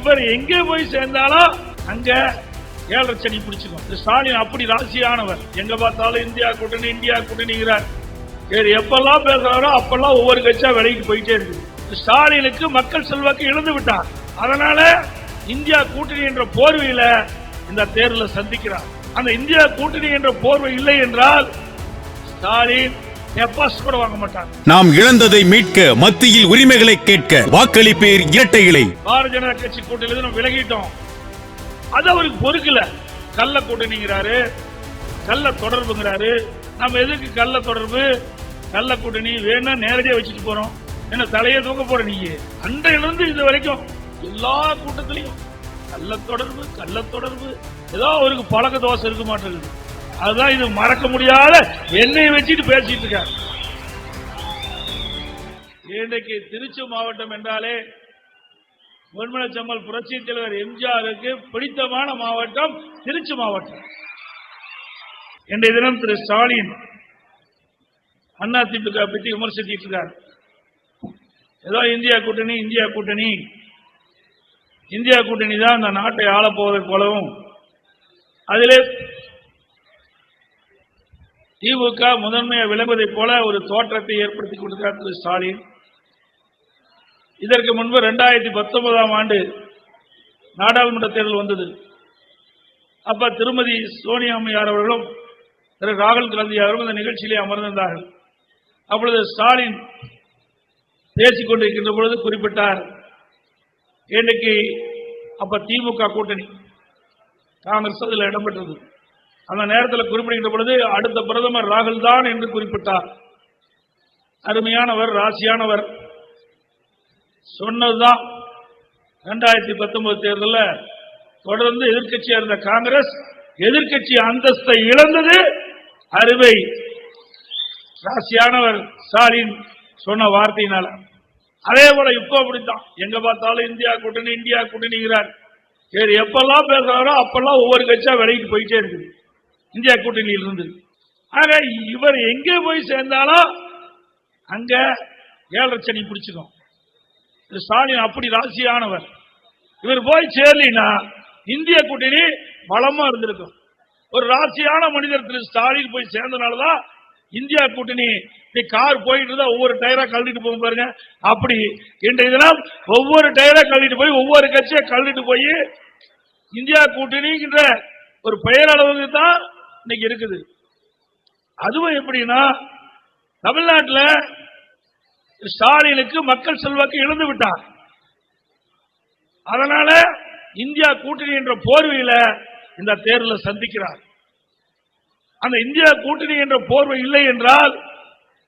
இவர் எங்கே போய் சேர்ந்தாலும் அங்க ஏழரை சனி பிடிச்சுக்கும். ஸ்டாலின் அப்படி ராசியானவர். எங்க பார்த்தாலும் இந்தியா கூட்டணி இந்தியா கூட்டணிங்கிறார். சரி எப்பெல்லாம் பேசுறாரோ அப்பெல்லாம் ஒவ்வொரு கட்சியா விலைக்கு போயிட்டே இருக்கு. ஸ்டாலினுக்கு மக்கள் செல்வாக்கு இழந்து விட்டார். அதனால இந்தியா கூட்டணி என்ற போர்வையில இந்த தேர்தலை சந்திக்கிறார். அந்த இந்தியா கூட்டணி என்ற போர்வை இல்லை என்றால் ஸ்டாலின் நாம் இழந்ததை மீட்க மத்தியில் உரிமைகளை கேட்க வாக்களிப்பேர் இரட்டை இலை. பாரதிய ஜனதா கட்சி கூட்டணியிலிருந்து நம்ம விலகிட்டோம். அது அவருக்கு பொறுக்கல. கள்ள கூட்டணிங்கிறாரு கள்ள தொடர்புங்கிறாரு. நம்ம எதுக்கு கள்ள தொடர்பு? கள்ள கூட்டணி வேணா நேரடியா வச்சுட்டு போறோம். என்ன தலையை தூக்க போற நீங்க அன்றையிலிருந்து இது வரைக்கும் எல்லா கூட்டத்திலையும் கள்ள தொடர்பு கள்ள தொடர்பு. ஏதோ அவருக்கு பழக்க தோசை இருக்க மாட்டேங்குது. அதுதான் இது மறக்க முடியாத என்னை வச்சுட்டு பேசிட்டு இருக்காரு இன்றைக்கு திருச்சி மாவட்டம் என்றாலே பொன்மனச்சம்மல் புரட்சி தலைவர் எம்ஜிஆருக்கு பிடித்தமான மாவட்டம் திருச்சி மாவட்டம். இன்றைய தினம் திரு ஸ்டாலின் அண்ணா திமுக பற்றி விமர்சித்திட்டு இருக்கார். ஏதோ இந்தியா கூட்டணி இந்தியா கூட்டணி. இந்தியா கூட்டணி தான் இந்த நாட்டை ஆளப் போவதை போலவும் அதிலே திமுக முதன்மையை விளம்பதைப் போல ஒரு தோற்றத்தை ஏற்படுத்தி கொடுத்தார் திரு ஸ்டாலின். இதற்கு முன்பு ரெண்டாயிரத்தி பத்தொன்பதாம் ஆண்டு நாடாளுமன்ற தேர்தல் வந்தது. அப்ப திருமதி சோனியா அம்மையார் அவர்களும் திரு ராகுல் காந்தி அவர்களும் இந்த நிகழ்ச்சியிலே அமர்ந்திருந்தார்கள். அப்பொழுது ஸ்டாலின் பேசிக் கொண்டிருக்கின்ற பொழுது குறிப்பிட்டார் இன்னைக்கு அப்ப திமுக கூட்டணி காங்கிரஸ் அதில் இடம்பெற்றது. அந்த நேரத்தில் குறிப்பிடுகின்ற பொழுது அடுத்த பிரதமர் ராகுல் தான் என்று குறிப்பிட்டார். அருமையானவர் ராசியானவர். சொன்னதுதான் ரெண்டாயிரத்தி பத்தொன்பது தேர்தலில் தொடர்ந்து எதிர்க்கட்சியா இருந்த காங்கிரஸ் எதிர்க்கட்சி அந்தஸ்தை இழந்தது அறுவை ராசியானவர் ஸ்டாலின் சொன்ன வார்த்தையினால. அதே போல இப்போ அப்படித்தான். எங்க பார்த்தாலும் இந்தியா கூட்டணி இந்தியா கூட்டணிங்கிறார். சரி எப்பெல்லாம் பேசுறாரோ அப்பெல்லாம் ஒவ்வொரு கட்சியா விலைக்கு போயிட்டே இருக்குது. இந்தியா கூட்டணியில் இருந்து ஆக இவர் எங்கே போய் சேர்ந்தாலும் அங்க ஏழரை சனி பிடிச்சிடும் ஸ்டாலின் அப்படி ராசியானவர். இவர் போய் சேரலினா இந்திய கூட்டணி பலமா இருந்திருக்கும். ஒரு ராசியான மனிதர் திரு ஸ்டாலின் போய் சேர்ந்தனாலதான் இந்தியா கூட்டணி இப்படி கார் போயிட்டு இருந்தா ஒவ்வொரு டயரா கழட்டிட்டு போகும் பாருங்க. அப்படி இன்றைய தினம் ஒவ்வொரு டயரா கழட்டிட்டு போய் ஒவ்வொரு கட்சியை கழட்டிட்டு போய் இந்தியா கூட்டணிங்கிற ஒரு பெயர் அளவுக்கு தான் இன்னைக்கு இருக்குது. அதுவும் எப்படின்னா தமிழ்நாட்டில் ஸ்டாலினுக்கு மக்கள் செல்வாக்கு இழந்து விட்டார். அதனால இந்தியா கூட்டணி என்ற போர்வையில இந்த தேர்தலில் சந்திக்கிறார். அந்த இந்தியா கூட்டணி என்ற போர்வை இல்லை என்றால்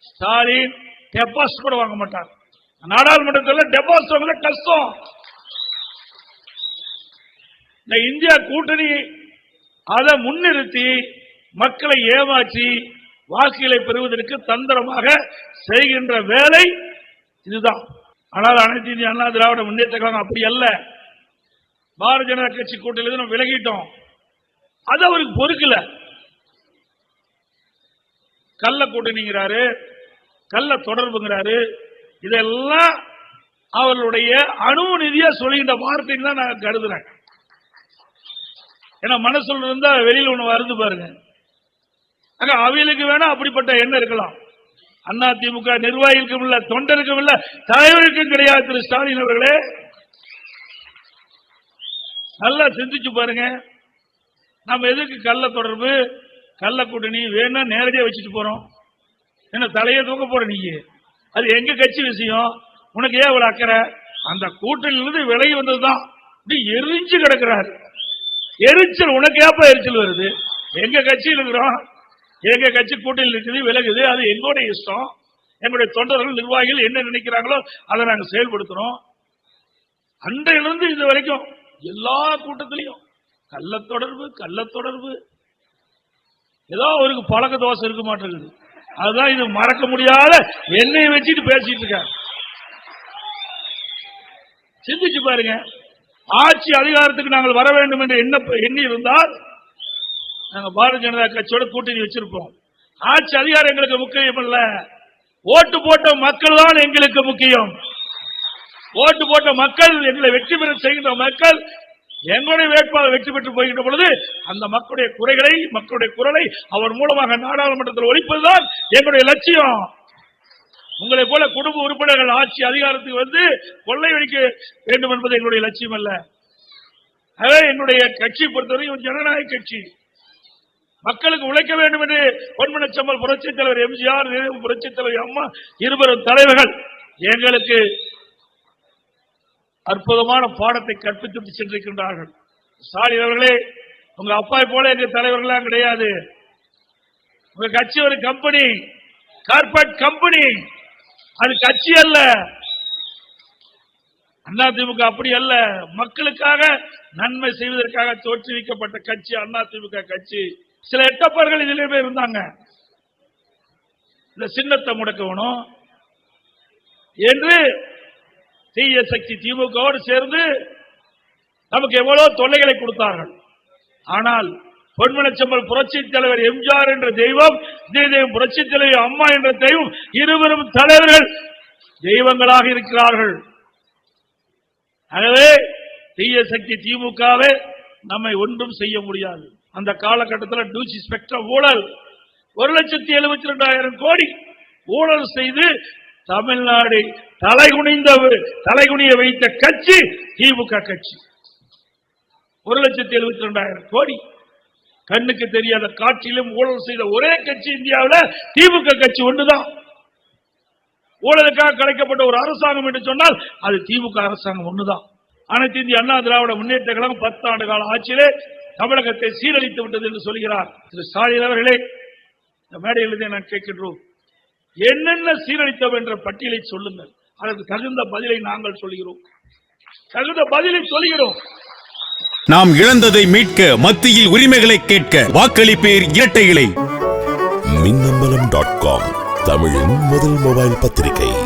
ஸ்டாலின் டெபாசிட் கூட வாங்க மாட்டார். நாடாளுமன்றத்தில் டெபாசிட் வாங்க கஷ்டம். இந்த இந்தியா கூட்டணி அதை முன்னிறுத்தி மக்களை ஏமாற்றி வாக்குகளை பெறுவதற்கு தந்திரமாக செய்கின்ற வேலை இதுதான். ஆனால் அனைத்து இந்திய அண்ணா திராவிட முன்னேற்ற கழகம் அப்படி அல்ல. பாரதிய ஜனதா கட்சி கூட்டணியிலிருந்து நம்ம விலகிட்டோம். அது அவருக்கு பொறுக்கல. கள்ள கூட்டணிங்கிறாரு கள்ள தொடர்புங்கிறாரு. இதெல்லாம் அவர்களுடைய அணுநிதியா சொல்லுகின்ற வார்த்தைன்னு தான் நான் கருதுறேன். ஏன்னா மனசுல இருந்தா வெளியில ஒண்ணு வருது பாருங்க. அவைகளுக்கு வேணா அப்படிப்பட்ட எண்ணம் இருக்கலாம். அண்ணா திமுக நிர்வாகிக்கும் இல்ல தொண்டருக்கும் இல்ல தலைவருக்கும் கிடையாது திரு ஸ்டாலின் அவர்களே. நல்லா சிந்திச்சு பாருங்க. நம்ம எதுக்கு கள்ள தொடர்பு கள்ள கூட்டணி வேணா நேரடியா வச்சுட்டு போறோம். என்ன தலையை தூக்க போற நீங்க அது எங்க கட்சி விஷயம்? உனக்கு ஏன் இவ்வளவு அக்கறை? அந்த கூட்டணியிலிருந்து விலகி வந்ததுதான். இப்படி எரிஞ்சு கிடக்கிறாரு. எரிச்சல் உனக்கு ஏப்ப எரிச்சல் வருது? எங்க கட்சியில் இருக்கிறோம். எங்க கட்சி கூட்டணியில் இருக்குது விலகுது அது எங்களுடைய இஷ்டம். எங்களுடைய தொண்டர்கள் நிர்வாகிகள் என்ன நினைக்கிறாங்களோ அதை நாங்க செயல்படுத்துறோம். அன்றையிலிருந்து இது வரைக்கும் எல்லா கூட்டத்திலையும் கள்ள தொடர்பு கள்ள தொடர்பு. ஏதோ அவருக்கு பழக்க தோசை இருக்க மாட்டேங்குது. அதுதான் இது மறக்க முடியாத என்னை வச்சுட்டு பேசிட்டு இருக்க சிந்திச்சு பாருங்க. ஆட்சி அதிகாரத்துக்கு நாங்கள் வர வேண்டும் என்று என்ன எண்ணி இருந்தால் நாங்க பாரதிய ஜனதா கட்சியோட கூட்டணி வச்சிருப்போம். ஆட்சி அதிகாரம் எங்களுக்கு முக்கியம் இல்ல. ஓட்டு போட்ட மக்கள் தான் எங்களுக்கு முக்கியம். ஓட்டு போட்ட மக்கள் எங்களை வெற்றி பெற செய்கின்ற மக்கள் எங்களுடைய வேட்பாளர் வெற்றி பெற்று போகின்ற பொழுது அந்த மக்களுடைய குறைகளை மக்களுடைய குரலை அவர் மூலமாக நாடாளுமன்றத்தில் ஒழிப்பதுதான் எங்களுடைய லட்சியம். உங்களை போல குடும்ப உறுப்பினர்கள் ஆட்சி அதிகாரத்துக்கு வந்து கொள்ளையடிக்க வேண்டும் என்பது எங்களுடைய லட்சியம் அல்ல. அதே என்னுடைய கட்சி பொறுத்தவரை ஜனநாயக கட்சி. மக்களுக்கு உழைக்க வேண்டும் என்று பொன்மனச்சம்மல் புரட்சித் தலைவர் எம்ஜிஆர் புரட்சித் தலைவர் அம்மா இருவரும் தலைவர்கள். எங்களுக்கு அற்புதமான பாடத்தை கற்பித்து சென்றிருக்கின்றார்கள். ஸ்டாலின் அவர்களே உங்க அப்பாவை போல எங்க தலைவர்களாம் கிடையாது. உங்க கட்சி ஒரு கம்பெனி கார்பரேட் கம்பெனி அது கட்சி அல்ல. அண்ணா திமுக அப்படி அல்ல. மக்களுக்காக நன்மை செய்வதற்காக தோற்றுவிக்கப்பட்ட கட்சி அண்ணா திமுக கட்சி. சில எட்டப்பர்கள் இதிலே இருந்தாங்க. இந்த சின்னத்தை முடக்கணும். என்று தீய சக்தி திமுகவோடு சேர்ந்து நமக்கு எவ்வளவு தொல்லைகளை கொடுத்தார்கள். ஆனால் பொன்மனச்சம்பல் புரட்சி தலைவர் எம்ஜிஆர் என்ற தெய்வம் இதே தெய்வம் புரட்சி தலைவர் அம்மா என்ற தெய்வம் இருவரும் தலைவர்கள் தெய்வங்களாக இருக்கிறார்கள். ஆகவே தீய சக்தி திமுகவே நம்மை ஒன்றும் செய்ய முடியாது. அந்த காலகட்டத்தில் டூசி ஸ்பெக்ட்ரம் ஊழல். ஒரு லட்சத்தி எழுபத்தி ரெண்டாயிரம் கோடி ஊழல் செய்து தமிழ்நாடு தலைகுனிந்த தலைகுனிய வைத்த கட்சி திமுக கட்சி. ஒரு லட்சத்தி எழுபத்தி ரெண்டாயிரம் கோடி. கண்ணுக்கு தெரியாத காட்சியிலும் ஊழல் செய்த ஒரே கட்சி இந்தியாவில் திமுக கட்சி ஒன்றுதான். ஊழலுக்காக கலைக்கப்பட்ட ஒரு அரசாங்கம் என்று சொன்னால் அது திமுக அரசாங்கம் ஒண்ணுதான் அனைத்து இந்திய அண்ணா திராவிட முன்னேற்ற கழகம் பத்தாண்டு கால ஆட்சியிலே தமிழகத்தை சீரழித்து விட்டது என்று சொல்கிறார். திரு ஸ்டாலின் அவர்களே இந்த மேடையிலிருந்தே நான் கேட்கின்றோம். என்னென்ன சீரழித்தோம் என்ற பட்டியலை சொல்லுங்கள். அதற்கு தகுந்த பதிலை நாங்கள் சொல்கிறோம். தகுந்த பதிலை சொல்கிறோம். நாம் இழந்ததை மீட்க மத்தியில் உரிமைகளை கேட்க வாக்களிப்பேர் இரட்டை இலை. மின்னம்பலம் டாட் காம் தமிழின் முதல் மொபைல் பத்திரிகை.